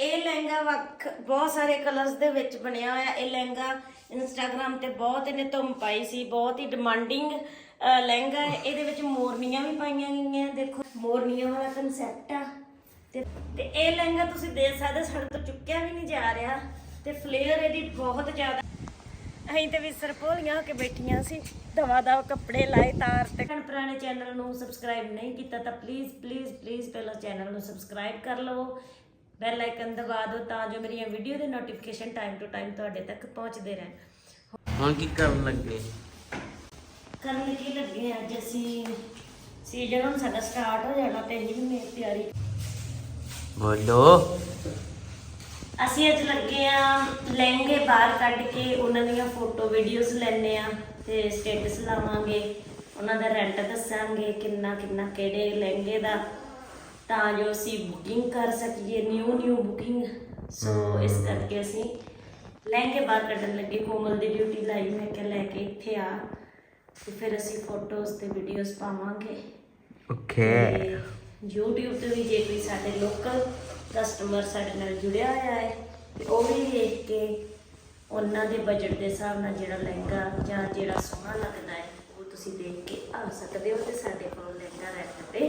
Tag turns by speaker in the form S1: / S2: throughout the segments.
S1: ਇਹ ਲਹਿੰਗਾ ਵੱਖ ਬਹੁਤ ਸਾਰੇ ਕਲਰਸ ਦੇ ਵਿੱਚ ਬਣਿਆ ਹੋਇਆ ਇਹ ਲਹਿੰਗਾ ਇੰਸਟਾਗ੍ਰam ਤੇ ਬਹੁਤ ਇਹਨੇ ਧੁੰਮ ਪਾਈ ਸੀ ਬਹੁਤ ਹੀ ਡਿਮਾਂਡਿੰਗ ਲਹਿੰਗਾ ਹੈ। ਇਹਦੇ ਵਿੱਚ ਮੋਰਨੀਆਂ ਵੀ ਪਾਈਆਂ ਗਈਆਂ ਦੇਖੋ। ਮੋਰਨੀਆਂ ਵਾਲਾ ਕਨਸੈਪਟ ਆ। ਤੇ ਇਹ ਲਹਿੰਗਾ ਤੁਸੀਂ ਦੇਖ ਸਕਦੇ ਹੋ, ਸਾਡੇ ਤੋਂ ਚੁੱਕਿਆ ਵੀ ਨਹੀਂ ਜਾ ਰਿਹਾ। ਤੇ ਫਲੇਅਰ ਇਹਦੀ ਬਹੁਤ ਜ਼ਿਆਦਾ ਅਸੀਂ ਤੇ ਵਿਸਰ ਭੋਲੀਆਂ ਹੋ ਕੇ ਬੈਠੀਆਂ ਸੀ। ਦਵਾ ਦਵਾ ਕੱਪੜੇ ਲਾਏ ਤਾਰ ਤੇ ਕਣ ਪੁਰਾਣੇ ਚੈਨਲ ਨੂੰ ਸਬਸਕ੍ਰਾਈਬ ਨਹੀਂ ਕੀਤਾ ਤਾਂ ਪਲੀਜ਼ ਪਲੀਜ਼ ਪਲੀਜ਼ ਪਹਿਲਾਂ ਚੈਨਲ ਨੂੰ ਸਬਸਕ੍ਰਾਈਬ ਕਰ ਲਵੋ। ਬੈਲ ਆਈਕਨ ਦਬਾ ਦਿਓ ਤਾਂ ਜੋ ਮੇਰੀਆਂ ਵੀਡੀਓ ਦੇ ਨੋਟੀਫਿਕੇਸ਼ਨ ਟਾਈਮ ਟੂ ਟਾਈਮ ਤੁਹਾਡੇ ਤੱਕ ਪਹੁੰਚਦੇ ਰਹਿਣ।
S2: ਹੁਣ ਕੀ ਕਰਨ ਲੱਗੇ?
S1: ਕਰਨ ਕੀ ਲੱਗੇ ਅੱਜ ਅਸੀਂ ਸੀਜ਼ਨ ਹੁਣ ਸਾਡਾ ਸਟਾਰਟ ਹੋ ਜਾਣਾ ਤੇ ਵੀ ਮੇਰੀ ਤਿਆਰੀ।
S2: ਬੋਲੋ।
S1: ਅਸੀਂ ਅੱਜ ਲੱਗੇ ਆ ਲਹਿੰਗੇ ਬਾਹਰ ਕੱਢ ਕੇ ਉਹਨਾਂ ਦੀਆਂ ਫੋਟੋ ਵੀਡੀਓਜ਼ ਲੈਣੇ ਆ ਤੇ ਸਟੇਟਸ ਲਾਵਾਂਗੇ। ਉਹਨਾਂ ਦਾ ਰੈਂਟ ਦੱਸਾਂਗੇ ਕਿੰਨਾ ਕਿੰਨਾ ਕਿਹੜੇ ਲਹਿੰਗੇ ਦਾ। ਤਾਂ ਜੋ ਅਸੀਂ ਬੁਕਿੰਗ ਕਰ ਸਕੀਏ ਨਿਊ ਨਿਊ ਬੁਕਿੰਗ ਸੋ ਇਸ ਕਰਕੇ ਅਸੀਂ ਲਹਿੰਗੇ ਬਾਹਰ ਕੱਢਣ ਲੱਗੇ ਕੋਮਲ ਦੀ ਡਿਊਟੀ ਲਾਈ ਮੈਂ ਕਿਹਾ ਲੈ ਕੇ ਇੱਥੇ ਆ। ਤੇ ਫਿਰ ਅਸੀਂ ਫੋਟੋਜ਼ ਤੇ ਵੀਡੀਓਜ਼ ਪਾਵਾਂਗੇ।
S2: ਓਕੇ
S1: YouTube ਤੇ ਵੀ ਜੇ ਕੋਈ ਸਾਡੇ ਲੋਕਲ ਕਸਟਮਰ ਸਾਡੇ ਨਾਲ ਜੁੜਿਆ ਹੋਇਆ ਹੈ ਤੇ ਉਹ ਵੀ ਦੇਖ ਕੇ ਉਹਨਾਂ ਦੇ ਬਜਟ ਦੇ ਹਿਸਾਬ ਨਾਲ ਜਿਹੜਾ ਲਹਿੰਗਾ ਜਾਂ ਜਿਹੜਾ ਸੋਹਣਾ ਲੱਗਦਾ ਹੈ ਉਹ ਤੁਸੀਂ ਦੇਖ ਕੇ ਆ ਸਕਦੇ ਹੋ ਤੇ ਸਾਡੇ ਕੋਲੋਂ ਲਹਿੰਗਾ ਰੈਂਟ ਤੇ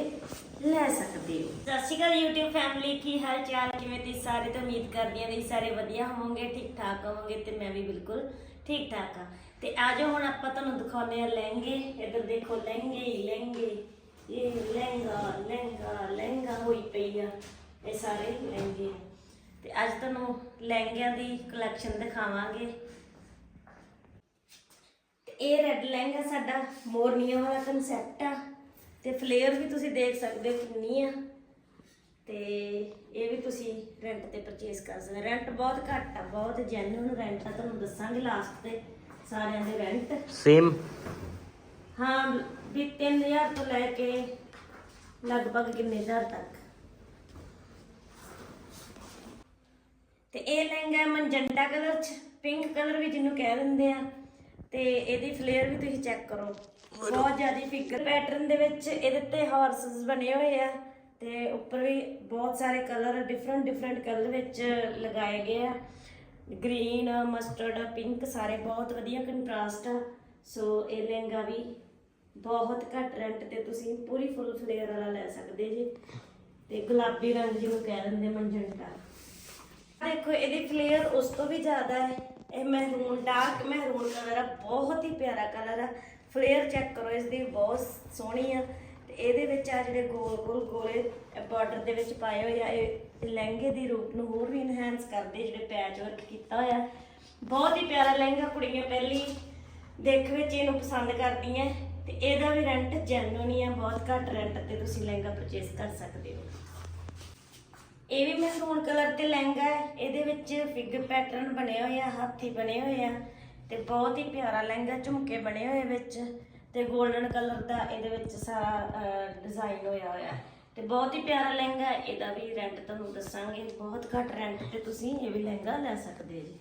S1: ਲੈ ਸਕਦੇ ਹੋ। ਸਤਿ ਸ਼੍ਰੀ ਅਕਾਲ YouTube ਫੈਮਿਲੀ ਕੀ ਹਾਲ ਚਾਲ? ਕਿਵੇਂ ਤੁਸੀਂ ਸਾਰੇ? ਤਾਂ ਉਮੀਦ ਕਰਦੀ ਹਾਂ ਤੁਸੀਂ ਸਾਰੇ ਵਧੀਆ ਹੋਵੋਗੇ ਠੀਕ ਠਾਕ ਹੋਵੋਗੇ ਤੇ ਮੈਂ ਵੀ ਬਿਲਕੁਲ ਠੀਕ ਠਾਕ ਆ ਤੇ ਆਜੋ ਹੁਣ ਆਪਾਂ ਤੁਹਾਨੂੰ ਦਿਖਾਉਂਦੇ ਆ ਲਹਿੰਗੇ। ਇੱਧਰ ਦੇਖੋ ਲਹਿੰਗੇ ਹੀ ਲਹਿੰਗੇ, ਇਹ ਲਹਿੰਗਾ ਲਹਿੰਗਾ ਲਹਿੰਗਾ ਹੋਈ ਪਈ ਆ। ਇਹ ਸਾਰੇ ਲਹਿੰਗੇ। ਆ। ਤੇ ਅੱਜ ਤੁਹਾਨੂੰ ਲਹਿੰਗਿਆਂ ਦੀ ਕਲੈਕਸ਼ਨ ਦਿਖਾਵਾਂਗੇ। ਤੇ ਇਹ ਰੈੱਡ ਲਹਿੰਗਾ ਸਾਡਾ ਮੋਰਨੀਆ ਵਾਲਾ ਕਨਸੈਪਟ ਆ। ਤੇ ਫਲੇਅਰ ਵੀ ਤੁਸੀਂ ਦੇਖ ਸਕਦੇ ਹੋ ਕਿੰਨੀ ਆ। ਤੇ ਇਹ ਵੀ ਤੁਸੀਂ ਰੈਂਟ ਤੇ ਪਰਚੇਸ ਕਰ ਸਕਦੇ ਰੈਂਟ ਬਹੁਤ ਘੱਟ ਆ ਬਹੁਤ ਜੈਨੂਇਨ ਰੈਂਟ ਆ। ਤੁਹਾਨੂੰ ਦੱਸਾਂਗੇ ਲਾਸਟ ਤੇ ਸਾਰਿਆਂ ਦੇ ਰੈਂਟ
S2: ਸੇਮ
S1: ਹਾਂ ਵੀ 3000 ਤੋਂ ਲੈ ਕੇ ਲਗਭਗ ਕਿੰਨੇ ਹਜ਼ਾਰ ਤੱਕ। ਤੇ ਇਹ ਲਹਿੰਗਾ ਮੰਜੰਟਾ ਕਲਰ ਚ ਪਿੰਕ ਕਲਰ ਵੀ ਜਿਹਨੂੰ ਕਹਿ ਦਿੰਦੇ ਆ। ਤੇ ਇਹਦੀ ਫਲੇਅਰ ਵੀ ਤੁਸੀਂ ਚੈੱਕ ਕਰੋ। ਬਹੁਤ ਜ਼ਿਆਦਾ ਫਿਗਰ ਪੈਟਰਨ ਦੇ ਵਿੱਚ ਇਹਦੇ ਤੇ ਹਾਰਸਸ ਬਣੇ ਹੋਏ ਆ ਤੇ ਉੱਪਰ ਵੀ ਬਹੁਤ ਸਾਰੇ ਕਲਰ ਡਿਫਰੈਂਟ ਡਿਫਰੈਂਟ ਕਲਰ ਵਿੱਚ ਲਗਾਏ ਗਏ ਆ। ਗ੍ਰੀਨ ਮਸਟਰਡ ਪਿੰਕ ਸਾਰੇ ਬਹੁਤ ਵਧੀਆ ਕੰਟਰਾਸਟ ਆ। ਸੋ ਇਹ ਲਹਿੰਗਾ ਵੀ ਬਹੁਤ ਘੱਟ ਰੈਂਟ ਤੇ ਤੁਸੀਂ ਪੂਰੀ ਫੁੱਲ ਫਲੇਅਰ ਵਾਲਾ ਲੈ ਸਕਦੇ ਜੀ। ਤੇ ਗੁਲਾਬੀ ਰੰਗ ਜਿਹਨੂੰ ਕਹਿ ਦਿੰਦੇ ਮੰਜੰਟਾ ਦੇਖੋ, ਇਹਦੀ ਫਲੇਅਰ ਉਸ ਤੋਂ ਵੀ ਜ਼ਿਆਦਾ ਹੈ। ਇਹ ਮਹਿਰੂਨ ਡਾਰਕ ਮਹਿਰੂਨ ਕਲਰ ਆ, ਬਹੁਤ ਹੀ ਪਿਆਰਾ ਕਲਰ ਆ। ਫਲੇਅਰ ਚੈੱਕ ਕਰੋ ਇਸ ਦੀ ਬਹੁਤ ਸੋਹਣੀ ਆ। ਤੇ ਇਹਦੇ ਵਿੱਚ ਆ ਜਿਹੜੇ ਗੋਲ ਗੋਲ ਗੋਲੇ ਬਾਰਡਰ ਦੇ ਵਿੱਚ ਪਾਏ ਹੋਏ ਆ, ਇਹ ਲਹਿੰਗੇ ਦੀ ਰੂਪ ਨੂੰ ਹੋਰ ਵੀ ਇਨਹੈਂਸ ਕਰਦੇ ਜਿਹੜੇ ਪੈਚ ਵਰਕ ਕੀਤਾ ਹੋਇਆ। ਬਹੁਤ ਹੀ ਪਿਆਰਾ ਲਹਿੰਗਾ ਕੁੜੀਆਂ ਪਹਿਲੀ ਦੇਖ ਵਿੱਚ ਇਹਨੂੰ ਪਸੰਦ ਕਰਦੀਆਂ। ਤੇ ਇਹਦਾ ਵੀ ਰੈਂਟ ਜੈਨੂਇਨ ਹੀ ਆ, ਬਹੁਤ ਘੱਟ ਰੈਂਟ ਤੇ ਤੁਸੀਂ ਲਹਿੰਗਾ ਪਰਚੇਸ ਕਰ ਸਕਦੇ ਹੋ। ਇਹ ਵੀ ਮਹਿਰੂਨ ਕਲਰ ਤੇ ਲਹਿੰਗਾ ਹੈ, ਇਹਦੇ ਵਿੱਚ ਫਿਗਰ ਪੈਟਰਨ ਬਣੇ ਹੋਏ ਆ, ਹਾਥੀ ਬਣੇ ਹੋਏ ਆ। ਤੇ ਬਹੁਤ ਹੀ ਪਿਆਰਾ ਲਹਿੰਗਾ ਝੁਮਕੇ ਬਣੇ ਹੋਏ ਵਿੱਚ ਤੇ 골ਡਨ ਕਲਰ ਦਾ ਇਹਦੇ ਵਿੱਚ ਸਾਰਾ ਡਿਜ਼ਾਈਨ ਹੋਇਆ ਹੋਇਆ ਤੇ ਬਹੁਤ ਹੀ ਪਿਆਰਾ ਲਹਿੰਗਾ ਇਹਦਾ ਵੀ ਰੈਂਟ ਤੁਹਾਨੂੰ ਦੱਸਾਂਗੇ, ਬਹੁਤ ਘੱਟ ਰੈਂਟ ਤੇ ਤੁਸੀਂ ਇਹ ਵੀ ਲਹਿੰਗਾ ਲੈ ਸਕਦੇ ਜੀ।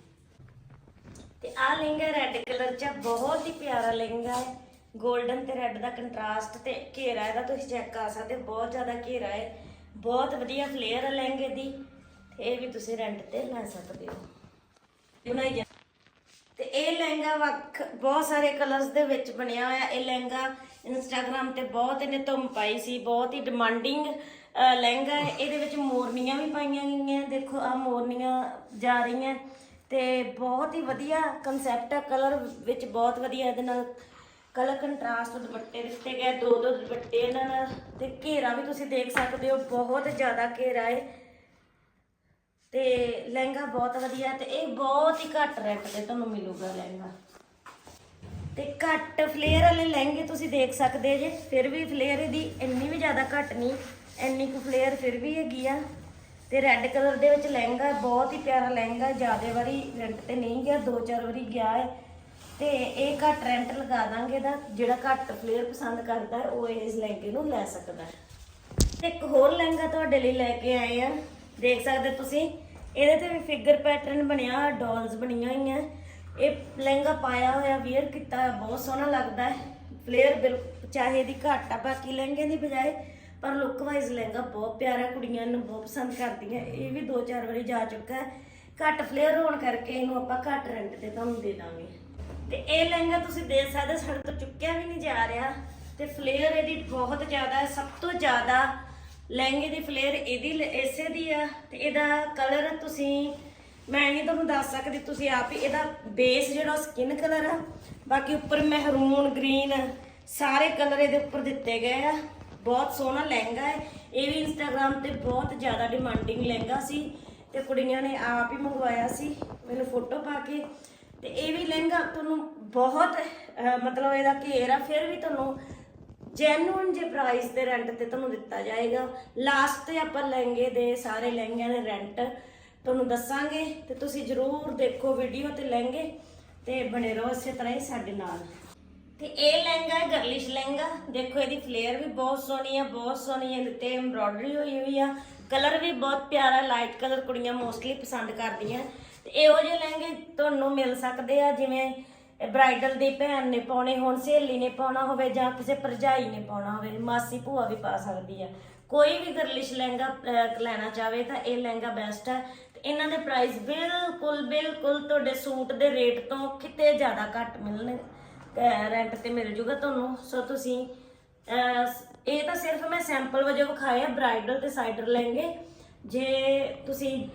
S1: ਤੇ ਆਹ ਲਹਿੰਗਾ ਰੈੱਡ ਕਲਰ ਚ ਬਹੁਤ ਹੀ ਪਿਆਰਾ ਲਹਿੰਗਾ ਹੈ। 골ਡਨ ਤੇ ਰੈੱਡ ਦਾ ਕੰਟਰਾਸਟ ਤੇ ਘੇਰਾ ਇਹਦਾ ਤੁਸੀਂ ਚੈੱਕ ਕਰ ਸਕਦੇ ਹੋ, ਬਹੁਤ ਜ਼ਿਆਦਾ ਘੇਰਾ ਹੈ। ਬਹੁਤ ਵਧੀਆ ਫਲੇਅਰ ਹੈ ਲਹਿੰਗੇ ਦੀ ਇਹ ਵੀ ਤੁਸੀਂ ਰੈਂਟ ਤੇ ਲੈ ਸਕਦੇ ਹੋ। ਬਣਾਈ ਤੇ ਇਹ ਲਹਿੰਗਾ ਵੱਖ, ਬਹੁਤ ਸਾਰੇ ਕਲਰਸ ਦੇ ਵਿੱਚ ਬਣਿਆ ਹੋਇਆ ਇਹ ਲਹਿੰਗਾ ਇੰਸਟਾਗ੍ਰam ਤੇ ਬਹੁਤ ਇਹਨੇ ਧੁੰਮ ਪਾਈ ਸੀ, ਬਹੁਤ ਹੀ ਡਿਮਾਂਡਿੰਗ ਲਹਿੰਗਾ ਹੈ। ਇਹਦੇ ਵਿੱਚ ਮੋਰਨੀਆਂ ਵੀ ਪਾਈਆਂ ਗਈਆਂ, ਦੇਖੋ ਆ ਮੋਰਨੀਆਂ ਜਾ ਰਹੀਆਂ। ਤੇ ਬਹੁਤ ਹੀ ਵਧੀਆ ਕਨਸੈਪਟ ਹੈ ਕਲਰ ਵਿੱਚ ਬਹੁਤ ਵਧੀਆ ਇਹਦੇ ਨਾਲ ਕਲਰ ਕੰਟਰਾਸਟ ਦੁਪੱਟੇ ਦਿੱਤੇ ਗਏ ਦੋ ਦੋ ਦੁਪੱਟੇ ਇਹਨਾਂ ਨਾਲ, ਤੇ ਘੇਰਾ ਵੀ ਤੁਸੀਂ ਦੇਖ ਸਕਦੇ ਹੋ, ਬਹੁਤ ਜ਼ਿਆਦਾ ਘੇਰਾ ਹੈ। ਤੇ ਲਹਿੰਗਾ ਬਹੁਤ ਵਧੀਆ ਤੇ ਇਹ ਬਹੁਤ ਹੀ ਘੱਟ ਰੈਂਟ ਤੇ ਤੁਹਾਨੂੰ ਮਿਲੂਗਾ ਲਹਿੰਗਾ। ਤੇ ਘੱਟ ਫਲੇਅਰ ਵਾਲੇ ਲਹਿੰਗੇ ਤੁਸੀਂ ਦੇਖ ਸਕਦੇ ਜੇ ਫਿਰ ਵੀ ਫਲੇਅਰ ਇਹਦੀ ਇੰਨੀ ਵੀ ਜ਼ਿਆਦਾ ਘੱਟ ਨਹੀਂ ਇੰਨੀ ਕੁ ਫਲੇਅਰ ਫਿਰ ਵੀ ਹੈਗੀ ਆ। ਤੇ ਰੈੱਡ ਕਲਰ ਦੇ ਵਿੱਚ ਲਹਿੰਗਾ ਬਹੁਤ ਹੀ ਪਿਆਰਾ ਲਹਿੰਗਾ ਜ਼ਿਆਦਾ ਵਾਰੀ ਰੈਂਟ ਤੇ ਨਹੀਂ ਗਿਆ ਦੋ ਚਾਰ ਵਾਰੀ ਗਿਆ ਹੈ। ਤੇ ਇਹ ਘੱਟ ਰੈਂਟ ਲਗਾ ਦਾਂਗੇ ਦਾ ਜਿਹੜਾ ਘੱਟ ਫਲੇਅਰ ਪਸੰਦ ਕਰਦਾ ਹੈ, ਉਹ ਇਸ ਲਹਿੰਗੇ ਨੂੰ ਲੈ ਸਕਦਾ ਹੈ। ਤੇ ਇੱਕ ਹੋਰ ਲਹਿੰਗਾ ਤੁਹਾਡੇ ਲਈ ਲੈ ਕੇ ਆਏ ਆ ਦੇਖ ਸਕਦੇ ਤੁਸੀਂ ਇਹਦੇ ਤੇ ਵੀ ਫਿਗਰ ਪੈਟਰਨ ਬਣਿਆ ਡਾਲਸ ਬਣੀਆਂ ਹੋਈਆਂ। ਇਹ ਲਹਿੰਗਾ ਪਾਇਆ ਹੋਇਆ ਵੇਅਰ ਕੀਤਾ ਹੋਇਆ, ਬਹੁਤ ਸੋਹਣਾ ਲੱਗਦਾ ਹੈ। ਫਲੇਅਰ ਬਿਲਕੁਲ ਚਾਹੇ ਦੀ ਘੱਟ ਆ, ਬਾਕੀ ਲਹਿੰਗੇ ਦੀ ਬਜਾਏ, ਪਰ ਲੁੱਕ ਵਾਈਜ਼ ਲਹਿੰਗਾ ਬਹੁਤ ਪਿਆਰਾ ਕੁੜੀਆਂ ਨੂੰ ਬਹੁਤ ਪਸੰਦ ਕਰਦੀਆਂ। ਇਹ ਵੀ ਦੋ ਚਾਰ ਵਾਰੀ ਜਾ ਚੁੱਕਾ ਹੈ। ਘੱਟ ਫਲੇਅਰ ਹੋਣ ਕਰਕੇ ਇਹਨੂੰ ਆਪਾਂ ਘੱਟ ਰੈਂਟ ਤੇ ਤੁਹਾਨੂੰ ਦੇ ਦਾਂਗੇ। ਤੇ ਇਹ ਲਹਿੰਗਾ ਤੁਸੀਂ ਦੇ ਸਕਦੇ ਸਾਡੇ ਤੋਂ ਚੁੱਕਿਆ ਵੀ ਨਹੀਂ ਜਾ ਰਿਹਾ। ਤੇ ਫਲੇਅਰ ਇਹਦੀ ਬਹੁਤ ਜ਼ਿਆਦਾ ਹੈ, ਸਭ ਤੋਂ ਜ਼ਿਆਦਾ ਲਹਿੰਗੇ ਦੀ ਫਲੇਅਰ ਇਹਦੀ ਲ- ਇਸੇ ਦੀ ਆ ਤੇ ਇਹਦਾ ਕਲਰ ਤੁਸੀਂ, ਮੈਂ ਨਹੀਂ ਤੁਹਾਨੂੰ ਦੱਸ ਸਕਦੀ, ਤੁਸੀਂ ਆਪ ਹੀ ਇਹਦਾ ਬੇਸ ਜਿਹੜਾ ਸਕਿਨ ਕਲਰ ਆ। ਬਾਕੀ ਉੱਪਰ ਮਹਿਰੂਨ ਗ੍ਰੀਨ ਸਾਰੇ ਕਲਰ ਇਹਦੇ ਉੱਪਰ ਦਿੱਤੇ ਗਏ ਆ। ਬਹੁਤ ਸੋਹਣਾ ਲਹਿੰਗਾ ਹੈ। ਇਹ ਵੀ ਇੰਸਟਾਗ੍ਰam ਤੇ ਬਹੁਤ ਜ਼ਿਆਦਾ ਡਿਮਾਂਡਿੰਗ ਲਹਿੰਗਾ ਸੀ ਤੇ ਕੁੜੀਆਂ ਨੇ ਆਪ ਹੀ ਮੰਗਵਾਇਆ ਸੀ। ਮੈਨੂੰ ਫੋਟੋ ਪਾ ਕੇ। ਤੇ ਇਹ ਵੀ ਲਹਿੰਗਾ ਤੁਹਾਨੂੰ ਬਹੁਤ ਮਤਲਬ ਇਹਦਾ ਘੇਰ ਆ। ਫਿਰ ਵੀ ਤੁਹਾਨੂੰ ਜੈਨੂਨ ਜੇ ਪ੍ਰਾਈਸ ਤੇ ਰੈਂਟ ਤੇ ਤੁਹਾਨੂੰ ਦਿੱਤਾ ਜਾਏਗਾ ਲਾਸਟ ਤੇ ਆਪਾਂ ਲਹਿੰਗੇ ਦੇ ਸਾਰੇ ਲਹਿੰਗਿਆਂ ਦੇ ਰੈਂਟ ਤੁਹਾਨੂੰ ਦੱਸਾਂਗੇ ਤੇ ਤੁਸੀਂ ਜਰੂਰ ਦੇਖੋ ਵੀਡੀਓ ਤੇ ਲਹਿੰਗੇ ਤੇ ਬਣੇ ਰਹੋ ਇਸੇ ਤਰ੍ਹਾਂ ਹੀ ਸਾਡੇ ਨਾਲ। ਤੇ ਇਹ ਲਹਿੰਗਾ ਹੈ ਗਰਲਿਸ਼ ਲਹਿੰਗਾ। ਦੇਖੋ ਇਹਦੀ ਫਲੇਅਰ ਵੀ ਬਹੁਤ ਸੋਹਣੀ ਆ, ਬਹੁਤ ਸੋਹਣੀ ਹੈ ਇਹਦੇ ਤੇ ਐਮਬ੍ਰੋਇਡਰੀ ਹੋਈ ਹੋਈ ਆ। ਕਲਰ ਵੀ ਬਹੁਤ ਪਿਆਰਾ ਲਾਈਟ ਕਲਰ ਕੁੜੀਆਂ ਮੋਸਟਲੀ ਪਸੰਦ ਕਰਦੀਆਂ। ਤੇ ਇਹੋ ਜਿਹੇ ਲਹਿੰਗੇ ਤੁਹਾਨੂੰ ਮਿਲ ਸਕਦੇ ਆ, ਜਿਵੇਂ ਬ੍ਰਾਈਡਲ ਦੀ ਭੈਣ ਨੇ ਪਾਉਣੇ ਹੋਣ ਸਹੇਲੀ ਨੇ ਪਾਉਣਾ ਹੋਵੇ ਜਾਂ ਕਿਸੇ ਭਰਜਾਈ ਨੇ ਪਾਉਣਾ ਹੋਵੇ ਮਾਸੀ ਭੂਆ ਵੀ ਪਾ ਸਕਦੀ ਆ। ਕੋਈ ਵੀ ਗਰਲਿਸ਼ ਲਹਿੰਗਾ ਅਹ, ਲੈਣਾ ਚਾਹਵੇ ਤਾਂ ਇਹ ਲਹਿੰਗਾ ਬੈਸਟ ਹੈ ਤੇ ਇਹਨਾਂ ਦੇ ਪ੍ਰਾਈਸ ਬਿਲਕੁਲ ਬਿਲਕੁਲ ਤੁਹਾਡੇ ਸੂਟ ਦੇ ਰੇਟ ਤੋਂ ਕਿਤੇ ਜ਼ਿਆਦਾ ਘੱਟ ਮਿਲਣੇ ਰੈਂਟ ਤੇ ਮਿਲ ਜੂਗਾ ਤੁਹਾਨੂੰ। ਸੋ ਤੁਸੀਂ ਅਹ, ਇਹ ਤਾਂ ਸਿਰਫ ਮੈਂ ਸੈਂਪਲ ਵਜੋਂ ਵਿਖਾਏ ਆ ਬ੍ਰਾਈਡਲ ਤੇ ਸਾਈਡਰ ਲਹਿੰਗੇ। ਜੇ ਤੁਸੀਂ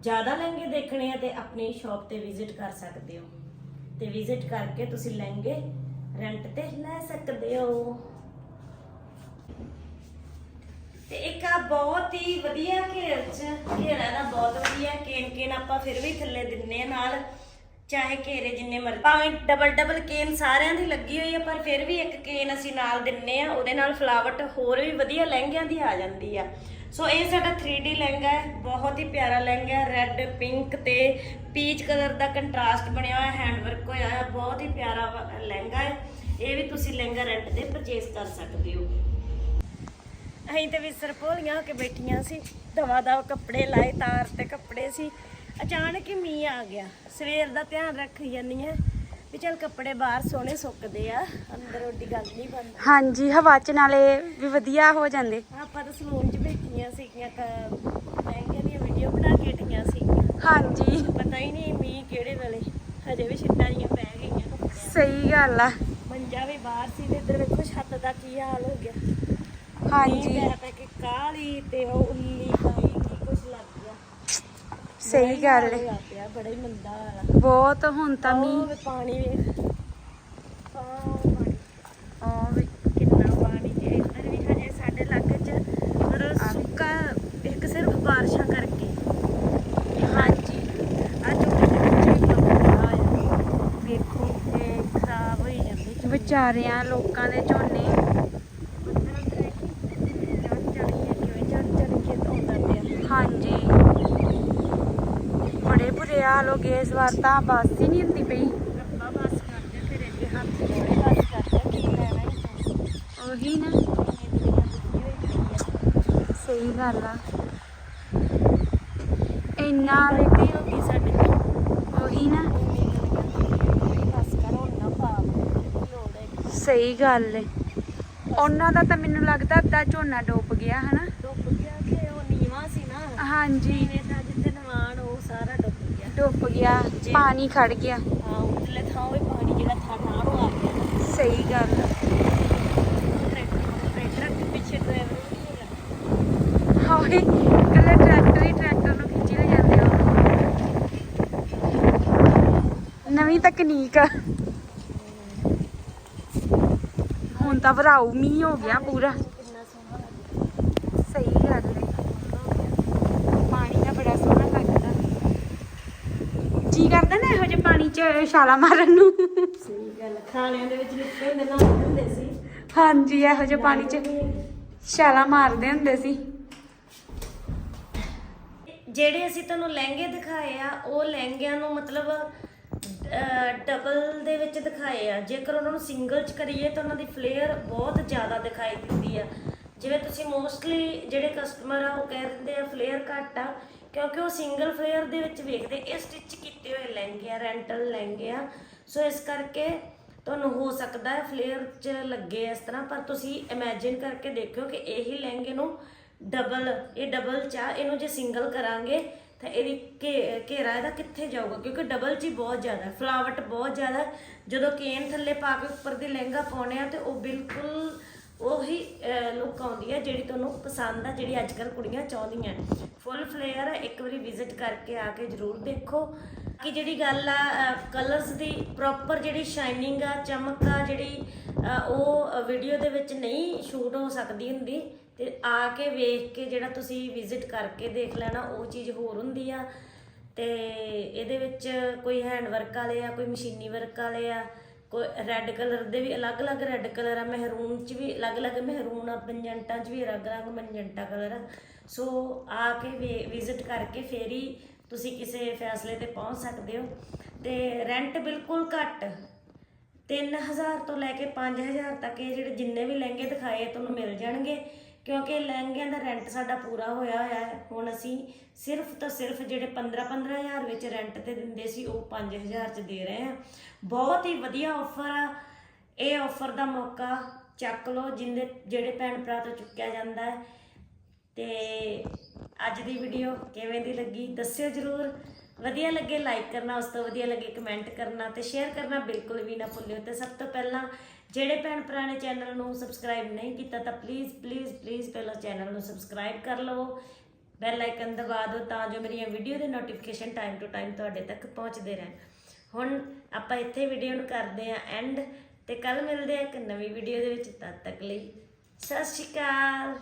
S1: ਜ਼ਿਆਦਾ ਲਹਿੰਗੇ ਦੇਖਣੇ ਆ ਤੇ ਆਪਣੀ ਸ਼ਾਪ ਤੇ ਵਿਜ਼ਿਟ ਕਰ ਸਕਦੇ ਹੋ। ਤੇ ਵਿਜ਼ਿਟ ਕਰਕੇ ਤੁਸੀਂ ਲਹਿੰਗੇ ਰੈਂਟ ਤੇ ਲੈ ਸਕਦੇ ਹੋ। ਤੇ ਇੱਕ ਆ ਬਹੁਤ ਹੀ ਵਧੀਆ ਘੇਰ ਚ, ਘੇਰਾ ਦਾ ਬਹੁਤ ਵਧੀਆ, ਕੇਨ ਕੇਨ ਆਪਾਂ ਫਿਰ ਵੀ ਥੱਲੇ ਦਿੰਨੇ ਆ ਨਾਲ, ਚਾਹੇ ਘੇਰੇ ਜਿੰਨੇ ਮਰਜ਼ੀ ਭਾਵੇਂ ਡਬਲ ਡਬਲ ਕੇਨ ਸਾਰਿਆਂ ਦੀ ਲੱਗੀ ਹੋਈ ਆ, ਪਰ ਫਿਰ ਵੀ ਇੱਕ ਕੇਨ ਅਸੀਂ ਨਾਲ ਦਿੰਨੇ ਆ, ਉਹਦੇ ਨਾਲ ਫਲਾਵਟ ਹੋਰ ਵੀ ਵਧੀਆ ਲਹਿੰਗਿਆਂ ਦੀ ਆ ਜਾਂਦੀ ਆ। ਸੋ ਇਹ ਸਾਡਾ 3D ਲਹਿੰਗਾ ਹੈ, ਬਹੁਤ ਹੀ ਪਿਆਰਾ ਲਹਿੰਗਾ ਹੈ ਰੈੱਡ ਪਿੰਕ ਤੇ ਪੀਚ ਕਲਰ ਦਾ ਕੰਟਰਾਸਟ ਬਣਿਆ ਹੋਇਆ ਹੈਂਡ ਵਰਕ ਹੋਇਆ ਹੈ ਬਹੁਤ ਹੀ ਪਿਆਰਾ ਵਾ- ਲਹਿੰਗਾ ਹੈ। ਇਹ ਵੀ ਤੁਸੀਂ ਲਹਿੰਗਾ ਰੈਂਟ ਤੇ ਪਰਚੇਸ ਕਰ ਸਕਦੇ ਹੋ। ਅਸੀਂ ਤੇ ਵਿਸਰ ਭੋਲੀਆਂ ਹੋ ਕੇ ਬੈਠੀਆਂ ਸੀ, ਦਵਾ ਦਵਾ ਕੱਪੜੇ ਲਾਏ, ਤਾਰ ਤੇ ਕੱਪੜੇ ਸੀ। ਅਚਾਨਕ ਹੀ ਮੀਂਹ ਆ ਗਿਆ। ਸਵੇਰ ਦਾ ਧਿਆਨ ਰੱਖ ਜਾਂਦੀ ਹੈ। ਵੀ ਚਲ ਕੱਪੜੇ ਬਾਹਰ ਸੋਹਣੇ ਸੁੱਕਦੇ ਆ ਅੰਦਰ ਓਡੀ ਗੱਲ ਨਹੀਂ ਬਣਦੀ।
S3: ਹਾਂਜੀ ਹਵਾ ਚ ਨਾਲੇ ਵੀ ਵਧੀਆ ਹੋ ਜਾਂਦੇ।
S1: ਆਪਾਂ ਤਾਂ ਸਲੂਨ 'ਚ ਬੈਠੀਆਂ ਸੀਗੀਆਂ ਤਾਂ ਲਹਿੰਗੇ ਦੀਆਂ ਵੀਡੀਓ ਬਣਾ ਕੇ ਟੀਆਂ ਸੀ
S3: ਹਾਂਜੀ।
S1: ਪਤਾ ਹੀ ਨਹੀਂ ਮੀਂਹ ਕਿਹੜੇ ਵੇਲੇ ਹਜੇ ਵੀ ਛਿੱਟਾਂ ਜੀਆਂ ਪੈ ਗਈਆਂ
S3: ਸਹੀ ਗੱਲ ਆ।
S1: ਮੰਜਾ ਵੀ ਬਾਹਰ ਸੀ ਤੇ ਇੱਧਰ ਵੇਖੋ ਛੱਤ ਦਾ ਕੀ ਹਾਲ ਹੋ ਗਿਆ। ਮੀਂਹ
S3: ਹਾਂਜੀ।
S1: ਪੈ ਪੈ ਕੇ ਕਾਲੀ ਤੇ ਉਹ ਉੱਲੀ ਪਾਈ ਕੀ
S3: ਸਹੀ ਗੱਲ ਹੈ
S1: ਹੋਇਆ ਪਿਆ ਬੜਾ ਹੀ ਮੰਦਾ ਹਾਲ ਆ।
S3: ਬਹੁਤ ਹੁਣ ਤਾਂ
S1: ਉਹ
S3: ਮੀਂਹ
S1: ਵੇ ਪਾਣੀ ਵੇਖ ਆਹ ਪਾਣੀ
S3: ਉਹ ਵੀ।
S1: ਕਿੰਨਾ ਪਾਣੀ ਤੇ ਇੱਧਰ ਵੀ ਹਜੇ ਸਾਡੇ ਇਲਾਕੇ 'ਚ ਮਤਲਬ ਸੁੱਕਾ ਇੱਕ ਸਿਰਫ ਬਾਰਿਸ਼ਾਂ ਕਰਕੇ।
S3: ਹਾਂਜੀ।
S1: ਅੱਜ ਵੇਖੋ। ਤੇ ਖਰਾਬ ਹੋਈ ਜਾਂਦੇ ਝੋਨੇ।
S3: ਵਿਚਾਰਿਆਂ ਲੋਕਾਂ ਦੇ ਝੋਨੇ
S1: ਅੰਦਰ ਅੰਦਰ ਇਹ ਚੜ ਚੜੀ ਹੈ ਕਿਵੇਂ ਚੜ ਚੜ ਕੇ ਧੋਂਦਾ ਪਿਆ
S3: ਹਾਂਜੀ ਹੋ ਗਏ ਇਸ ਵਾਰ ਤਾਂ ਬੱਸ ਹੀ ਨਹੀਂ ਹੁੰਦੀ ਪਈ। ਉਹੀ ਨਾ। ਸਹੀ ਗੱਲ ਆ। ਇੰਨਾ
S1: ਹੋ ਗਈ ਸਾਡੇ।
S3: ਉਹੀ ਨਾ। ਸਹੀ ਗੱਲ ਏ। ਉਹਨਾਂ ਦਾ ਤਾਂ ਮੈਨੂੰ ਲੱਗਦਾ ਅੱਧਾ ਝੋਨਾ ਡੁੱਬ ਗਿਆ ਹਨਾ।
S1: ਡੁੱਬ ਗਿਆ ਕਿ ਉਹ ਨੀਵਾ ਸੀ ਨਾ।
S3: ਹਾਂਜੀ
S1: ਨੀਵੇਂ ਦਾ ਜਿੱਥੇ ਨਵਾਨ ਉਹ ਸਾਰਾ ਡੁੱਬ ਗਿਆ।
S3: ਪਾਣੀ ਖੜ ਗਿਆ।
S1: ਹਾਂ ਉਤਲੇ ਥਾਂ ਉਹ ਪਾਣੀ ਜਿਹੜਾ ਥਾਂ ਥਾਂ ਨੂੰ ਆ ਗਿਆ।
S3: ਸਹੀ ਗੱਲ ਹਾਏ ਕੱਲੇ ਟਰੈਕਟਰ ਹੀ ਟਰੈਕਟਰ ਨੂੰ ਖਿੱਚੀ ਜਾਂਦੇ ਨਵੀਂ ਤਕਨੀਕ ਆ। ਹੁਣ ਤਾਂ ਭਰਾਉ ਮੀਂਹ ਹੋ ਗਿਆ ਪੂਰਾ
S1: ਕਿੰਨਾ ਸੋਹਣਾ ਲੱਗਦਾ
S3: ਸਹੀ ਗੱਲ ਹੈ ਪਾਣੀ ਦਾ ਬੜਾ ਸੋਹਣਾ ਲੱਗਦਾ ਜੀ ਜਿਹੇ ਪਾਣੀ 'ਚ ਛਾਲਾ ਮਾਰਨ ਨੂੰ।
S1: ਸਹੀ ਗੱਲ ਖਾਣਿਆਂ ਦੇ ਵਿੱਚ ਨਿੱਕੇ ਹੁੰਦੇ ਨਾ ਹੁੰਦੇ ਸੀ।
S3: ਹਾਂਜੀ ਇਹੋ ਜਿਹੇ ਪਾਣੀ 'ਚ ਛਾਲਾ ਮਾਰਦੇ ਹੁੰਦੇ ਸੀ।
S1: ਜਿਹੜੇ ਅਸੀਂ ਤੁਹਾਨੂੰ ਲਹਿੰਗੇ ਦਿਖਾਏ ਆ ਉਹ ਲਹਿੰਗਿਆਂ ਨੂੰ ਮਤਲਬ ਡਬਲ ਦੇ ਵਿੱਚ ਦਿਖਾਏ ਆ। ਜੇਕਰ ਉਹਨਾਂ ਨੂੰ ਸਿੰਗਲ ਚ ਕਰੀਏ ਤਾਂ ਉਹਨਾਂ ਦੀ ਫਲੇਅਰ ਬਹੁਤ ਜ਼ਿਆਦਾ ਦਿਖਾਈ ਦਿੰਦੀ ਆ। ਜਿਵੇਂ ਤੁਸੀਂ ਮੋਸਟਲੀ ਜਿਹੜੇ ਕਸਟਮਰ ਆ ਉਹ ਕਹਿ ਦਿੰਦੇ ਆ ਫਲੇਅਰ ਘੱਟ ਆ। ਕਿਉਂਕਿ ਉਹ ਸਿੰਗਲ ਫਲੇਅਰ ਦੇ ਵਿੱਚ ਵੇਖਦੇ, ਇਹ ਸਟਿਚ ਕੀਤੇ ਹੋਏ ਲਹਿੰਗੇ ਆ ਰੈਂਟਲ ਲਹਿੰਗੇ ਆ। ਸੋ ਇਸ ਕਰਕੇ ਤੁਹਾਨੂੰ ਹੋ ਸਕਦਾ ਹੈ ਫਲੇਅਰ 'ਚ ਲੱਗੇ ਇਸ ਤਰ੍ਹਾਂ, ਪਰ ਤੁਸੀਂ ਇਮੇਜਿਨ ਕਰਕੇ ਦੇਖਿਓ ਕਿ ਇਹੀ ਲਹਿੰਗੇ ਨੂੰ ਡਬਲ ਇਹ ਡਬਲ ਚਾ ਇਹਨੂੰ ਜੇ ਸਿੰਗਲ ਕਰਾਂਗੇ, ਤਾਂ ਇਹਦੀ ਘੇ- ਘੇਰਾ ਇਹਦਾ ਕਿੱਥੇ ਜਾਊਗਾ? ਕਿਉਂਕਿ ਡਬਲ 'ਚ ਹੀ ਬਹੁਤ ਜ਼ਿਆਦਾ ਫਲਾਵਟ ਬਹੁਤ ਜ਼ਿਆਦਾ ਜਦੋਂ ਕੇਨ ਥੱਲੇ ਪਾ ਕੇ ਉੱਪਰ ਦੀ ਲਹਿੰਗਾ ਪਾਉਣੇ ਆ, ਤੇ ਉਹ ਬਿਲਕੁਲ ਉਹੀ ਲੁੱਕ ਆਉਂਦੀ ਹੈ ਜਿਹੜੀ ਤੁਹਾਨੂੰ ਪਸੰਦ ਆ, ਜਿਹੜੀ ਅੱਜ ਕੱਲ੍ਹ ਕੁੜੀਆਂ ਚਾਹੁੰਦੀਆਂ। ਫੁੱਲ ਫਲੇਅਰ ਇੱਕ ਵਾਰੀ ਵਿਜ਼ਿਟ ਕਰਕੇ ਆ ਕੇ ਜ਼ਰੂਰ ਦੇਖੋ। ਕਿ ਜਿਹੜੀ ਗੱਲ ਆ ਕਲਰਸ ਦੀ ਪ੍ਰੋਪਰ ਜਿਹੜੀ ਸ਼ਾਈਨਿੰਗ ਆ, ਚਮਕ ਆ ਜਿਹੜੀ ਉਹ ਵੀਡੀਓ ਦੇ ਵਿੱਚ ਨਹੀਂ ਸ਼ੂਟ ਹੋ ਸਕਦੀ ਹੁੰਦੀ। ਤੇ ਆ ਕੇ ਵੇਖ ਕੇ ਜਿਹੜਾ ਤੁਸੀਂ ਵਿਜ਼ਿਟ ਕਰਕੇ ਦੇਖ ਲੈਣਾ, ਉਹ ਚੀਜ਼ ਹੋਰ ਹੁੰਦੀ ਆ। ਤੇ ਇਹਦੇ ਵਿੱਚ ਕੋਈ ਹੈਂਡ ਵਰਕ ਵਾਲੇ ਆ, ਕੋਈ ਮਸ਼ੀਨੀ ਵਰਕ ਵਾਲੇ ਆ ਕੋਈ ਰੈੱਡ ਕਲਰ ਦੇ ਵੀ ਅਲੱਗ-ਅਲੱਗ ਰੈੱਡ ਕਲਰ ਆ ਮਹਿਰੂਨ ਚ ਵੀ ਅਲੱਗ-ਅਲੱਗ ਮਹਿਰੂਨ ਆ, ਪੰਜੰਟਾਂ ਚ ਵੀ ਅਲੱਗ-ਅਲੱਗ ਮੰਜੰਟਾ ਕਲਰ ਆ। ਸੋ ਆ ਕੇ ਵਿਜ਼ਿਟ ਕਰਕੇ ਫੇਰ ਹੀ ਤੁਸੀਂ ਕਿਸੇ ਫੈਸਲੇ ਤੇ ਪਹੁੰਚ ਸਕਦੇ ਹੋ। ਤੇ ਰੈਂਟ ਬਿਲਕੁਲ ਘੱਟ 3000 ਤੋਂ ਲੈ ਕੇ 5000 ਤੱਕ ਇਹ ਜਿਹੜੇ ਜਿੰਨੇ ਵੀ ਲਹਿੰਗੇ ਦਿਖਾਏ ਤੁਹਾਨੂੰ ਮਿਲ ਜਾਣਗੇ। ਕਿਉਂਕਿ ਲਹਿੰਗਿਆਂ ਦਾ ਰੈਂਟ ਸਾਡਾ ਪੂਰਾ ਹੋਇਆ ਹੋਇਆ ਹੈ। ਹੁਣ ਅਸੀਂ ਸਿਰਫ ਤਾਂ ਸਿਰਫ ਜਿਹੜੇ 15 15000 ਵਿੱਚ ਰੈਂਟ ਤੇ ਦਿੰਦੇ ਸੀ, ਉਹ 5000 ਚ ਦੇ ਰਹੇ ਹਾਂ। ਬਹੁਤ ਹੀ ਵਧੀਆ ਆਫਰ ਆ। ਇਹ ਆਫਰ ਦਾ ਮੌਕਾ ਚੱਕ ਲਓ, ਜਿੰਦੇ, ਜਿਹੜੇ ਭੈਣ ਭਰਾ ਤੋਂ ਚੁੱਕਿਆ ਜਾਂਦਾ ਹੈ। ਤੇ ਅੱਜ ਦੀ ਵੀਡੀਓ ਕਿਵੇਂ ਦੀ ਲੱਗੀ, ਦੱਸਿਓ ਜਰੂਰ। ਵਧੀਆ ਲੱਗੇ ਲਾਈਕ ਕਰਨਾ, ਉਸ ਤੋਂ ਵਧੀਆ ਲੱਗੇ ਕਮੈਂਟ ਕਰਨਾ ਤੇ ਸ਼ੇਅਰ ਕਰਨਾ ਬਿਲਕੁਲ ਵੀ ਨਾ ਭੁੱਲਿਓ ਤੇ ਸਭ ਤੋਂ ਪਹਿਲਾਂ ਜਿਹੜੇ ਭੈਣ ਭਰਾ ਨੇ ਚੈਨਲ ਨੂੰ ਸਬਸਕ੍ਰਾਈਬ ਨਹੀਂ ਕੀਤਾ ਤਾਂ ਪਲੀਜ਼ ਪਲੀਜ਼ ਪਲੀਜ਼ ਪਹਿਲਾਂ ਚੈਨਲ ਨੂੰ ਸਬਸਕ੍ਰਾਈਬ ਕਰ ਲਵੋ। ਬੈਲ ਆਈਕਨ ਦਬਾ ਦਿਓ ਤਾਂ ਜੋ ਮੇਰੀਆਂ ਵੀਡੀਓ ਦੇ ਨੋਟੀਫਿਕੇਸ਼ਨ ਟਾਈਮ ਟੂ ਟਾਈਮ ਤੁਹਾਡੇ ਤੱਕ ਪਹੁੰਚਦੇ ਰਹਿਣ। ਹੁਣ ਆਪਾਂ ਇੱਥੇ ਵੀਡੀਓ ਨੂੰ ਕਰਦੇ ਆਂ ਐਂਡ ਤੇ ਕੱਲ ਮਿਲਦੇ ਆ ਇੱਕ ਨਵੀਂ ਵੀਡੀਓ ਦੇ ਵਿੱਚ, ਤਦ ਤੱਕ ਲਈ ਸਤਿ ਸ਼੍ਰੀ ਅਕਾਲ।